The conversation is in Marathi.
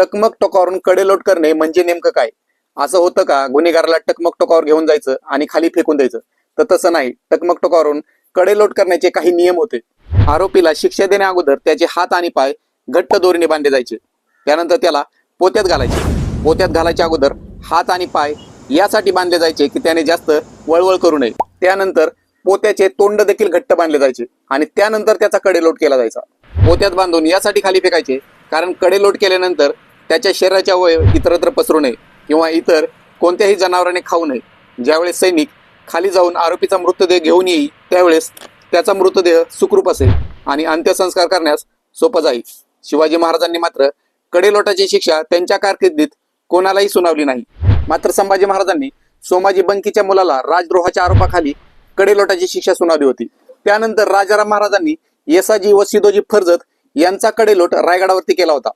टकमक टोकावरून कडेलोट करणे म्हणजे नेमकं काय? असं होतं का? गुन्हेगाराला टकमक टोकावर घेऊन जायचं आणि खाली फेकून द्यायचं. तर तसं नाही. टकमक टोकावरून कडेलोट करण्याचे काही नियम होते. आरोपीला शिक्षा देण्या अगोदर त्याचे हात आणि पाय घट्ट दोरीने बांधले जायचे. त्यानंतर त्याला पोत्यात घालायचे. पोत्यात घालायच्या अगोदर हात आणि पाय यासाठी बांधले जायचे की त्याने जास्त वळवळ करू नये. त्यानंतर पोत्याचे तोंड देखील घट्ट बांधले जायचे आणि त्यानंतर त्याचा कडेलोट केला जायचा. पोत्यात बांधून यासाठी खाली फेकायचे. कारण कडेलोट केल्यानंतर त्याच्या शरीराच्या वय इतरत्र पसरू नये किंवा इतर कोणत्याही जनावराने खाऊ नये. ज्यावेळेस सैनिक खाली जाऊन आरोपीचा मृतदेह घेऊन येईल त्यावेळेस त्याचा मृतदेह सुखरूप असेल आणि अंत्यसंस्कार करण्यास सोपं जाईल. शिवाजी महाराजांनी मात्र कडेलोटाची शिक्षा त्यांच्या कारकिर्दीत कोणालाही सुनावली नाही. मात्र संभाजी महाराजांनी सोमाजी बंकीच्या मुलाला राजद्रोहाच्या आरोपाखाली कडेलोटाची शिक्षा सुनावली होती. त्यानंतर राजाराम महाराजांनी येसाजी व सिदोजी फर्जत यांचा कडेलोट रायगडावरती केला होता.